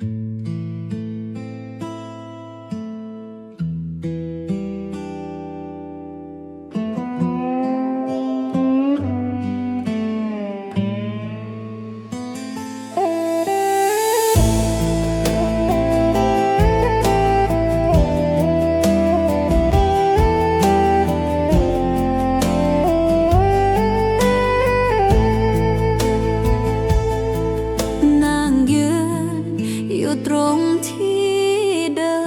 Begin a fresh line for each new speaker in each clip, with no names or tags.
thank you ที่เดิ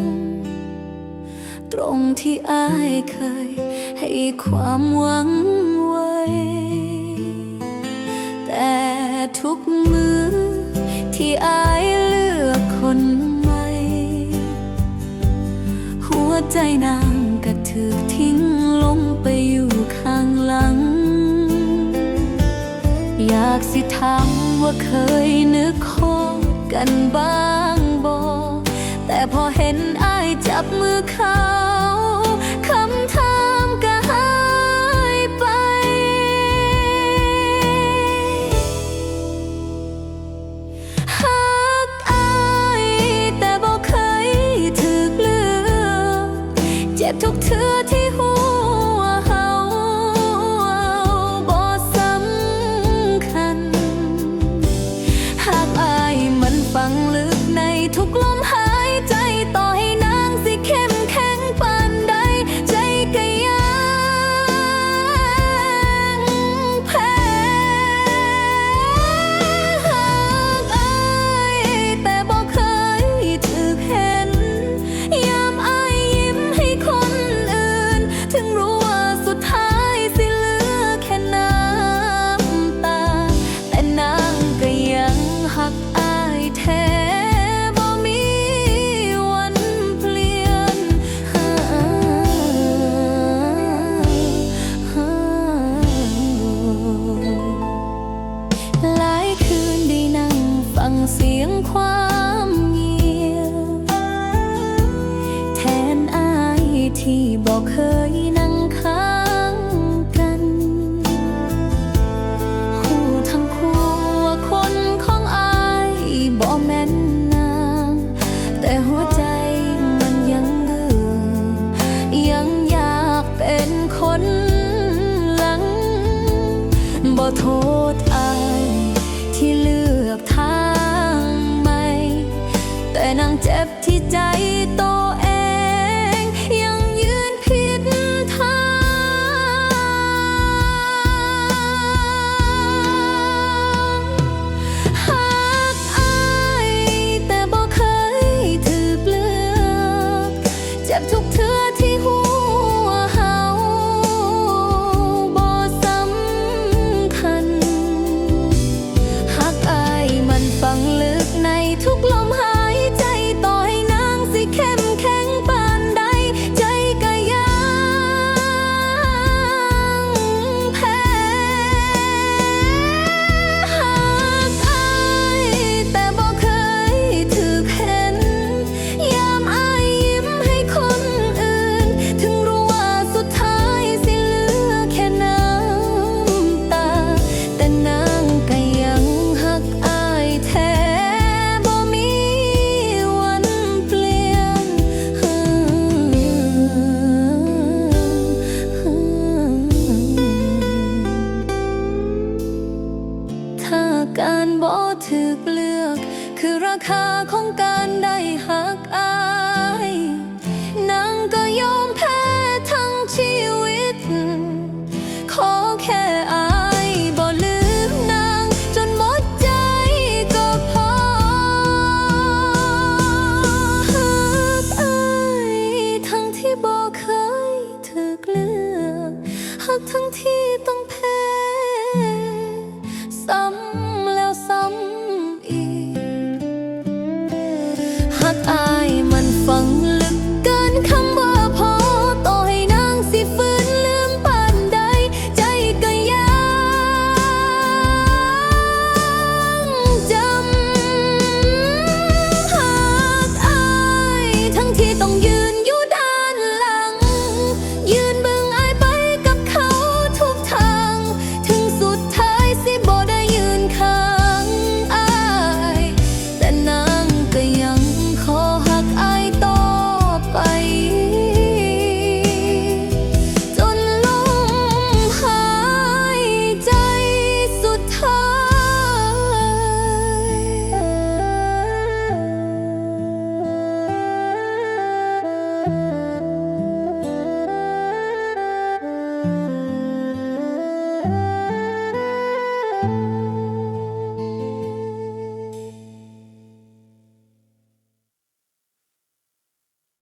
ม ตรงที่อายเคยให้ความหวังไว้ แต่ทุกมือที่อายเลือกคนใหม่ หัวใจนางกระถือทิ้งลงไปอยู่ข้างหลัง อยากสิถามว่าเคยนึกคบกันบ้าง พอเห็นไอาจับมือเขา โทษอายที่เลือกทางใหม่ แต่นางเจ็บที่ใจโตเอ คือราคาของการได้หักอายนางก็ยอมแพ้ทั้งชีวิต ขอแค่อายบ่ลืมนางจนหมดใจก็พอหักอายทั้งที่บ่เคยถึกเลือกหักทั้งที่